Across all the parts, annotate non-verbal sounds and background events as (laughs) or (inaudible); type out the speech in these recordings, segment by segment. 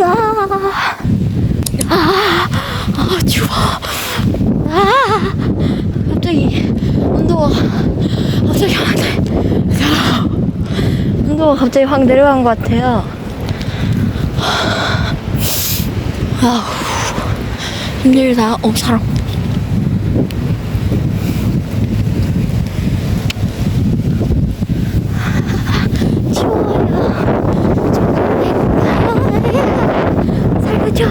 야, 아, 아, 추워. 아, 갑자기 온도가 갑자기 확 내- 온도가 갑자기 확 내려간 것 같아요. 아우, 힘들다. 어, 사람. 살려줘.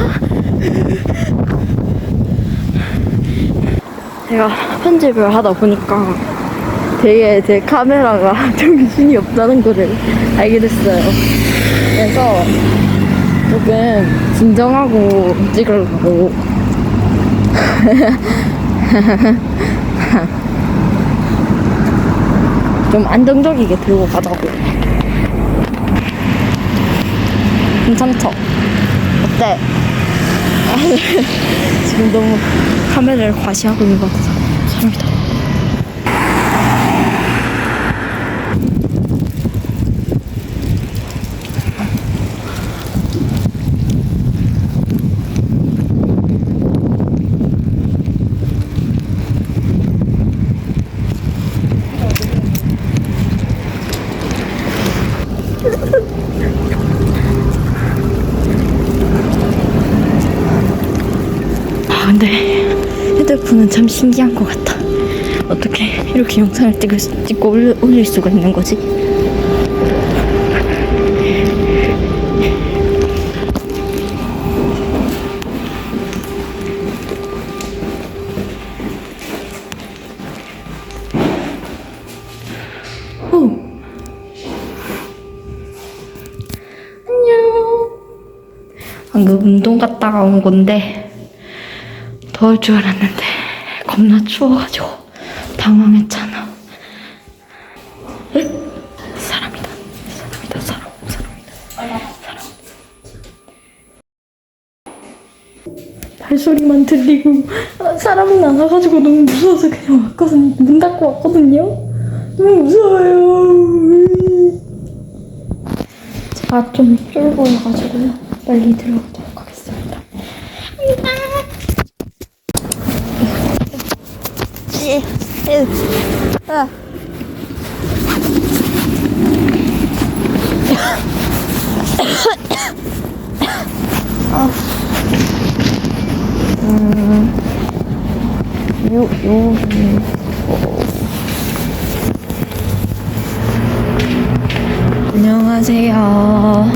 제가 편집을 하다 보니까 되게 제 카메라가 (laughs) 정신이 없다는 거를 알게 됐어요. 그래서 조금 진정하고 찍으려고. (laughs) 좀 안정적이게 들고 가자고. 괜찮죠? 어때? 지금 너무 카메라를 과시하고 있는 것 같아서 죄송합니다. 근데 휴대폰은 참 신기한 것 같아. 어떻게 이렇게 영상을 찍을 수, 찍고 올려, 올릴 수가 있는 거지? 방금 운동 갔다가 온 건데 더울 줄 알았는데 겁나 추워가지고 당황했잖아. 에? 사람이다. 사람이다. 사람. 사람이다. 사람. 발소리만 들리고 아, 사람은 안 와가지고 너무 무서워서 그냥 왔거든요. 문 닫고 왔거든요. 너무 무서워요. 제가 좀 쫄고 와가지고요. 빨리 들어가도록 하겠습니다. 아. 요, 요, 안녕하세요.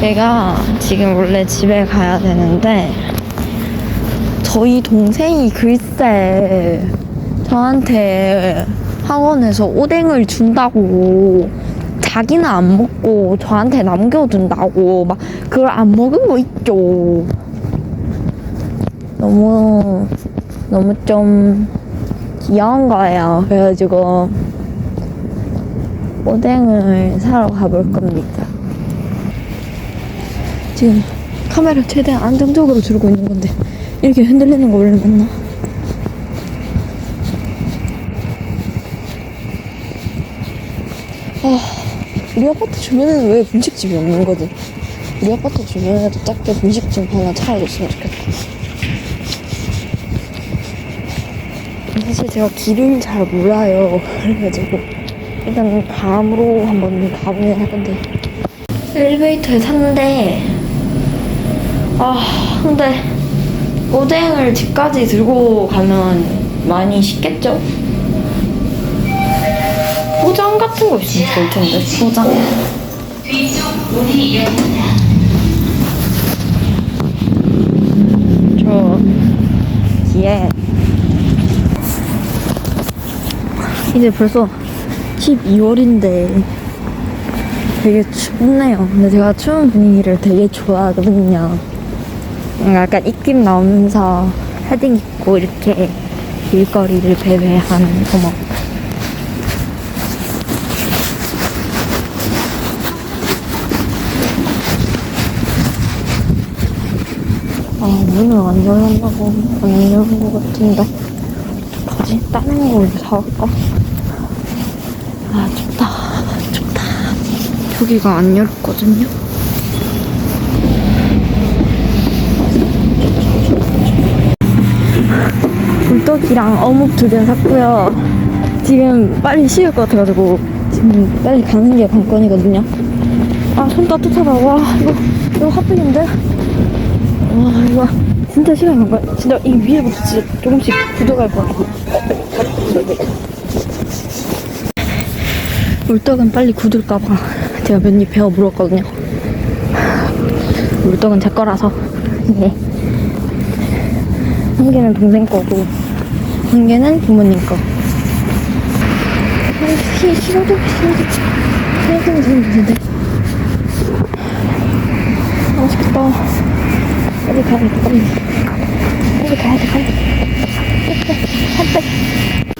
제가 지금 원래 집에 가야 되는데 저희 동생이 글쎄 저한테 학원에서 오뎅을 준다고 자기는 안 먹고 저한테 남겨둔다고 막 그걸 안 먹은 거 있죠. 너무 너무 좀 귀여운 거예요. 그래가지고 오뎅을 사러 가볼 겁니다. 지금 카메라 최대한 안정적으로 들고 있는 건데 이렇게 흔들리는 거 원래 맞나? 아, 우리 아파트 주변에는 왜 분식집이 없는 거지? 우리 아파트 주변에도 작게 분식집 하나 차려줬으면 좋겠다. 사실 제가 길을 잘 몰라요. 그래가지고 일단 감으로 한번 가보긴 할 건데 엘리베이터에 탔는데 아 근데 오뎅을 집까지 들고 가면 많이 쉽겠죠? 포장 같은 거 있으면 좋을 텐데 포장 저 뒤에 이제 벌써 12월인데 되게 춥네요. 근데 제가 추운 분위기를 되게 좋아하거든요. 뭔가 약간 입김 나오면서 헤딩 입고 이렇게 길거리를 배회하는 고막. 아, 문을 안 열었나고 안 열은 것 같은데. 어떡하지? 다른 걸 사올까? 아, 아, 춥다. 춥다. 여기가 안 열었거든요. 굴떡이랑 어묵 두 개 샀고요. 지금 빨리 식을 것 같아가지고 지금 빨리 가는 게 관건이거든요. 아, 손 따뜻하다. 와, 이거, 이거 핫팩인데? 와, 이거 진짜 시간 관건. 진짜 이 위에부터 진짜 조금씩 굳어갈 것 같아. 물떡은 빨리 굳을까봐 제가 몇 입 베어 물었거든요. 물떡은 제 거라서 예. 한 개는 동생 거고 한 개는 부모님 거. 시, 시간 좀 시간 좀 시간 좀 되는데. 맛있겠다. 빨리 가야 돼 빨리. 빨리 가야 돼 빨리. 한 백.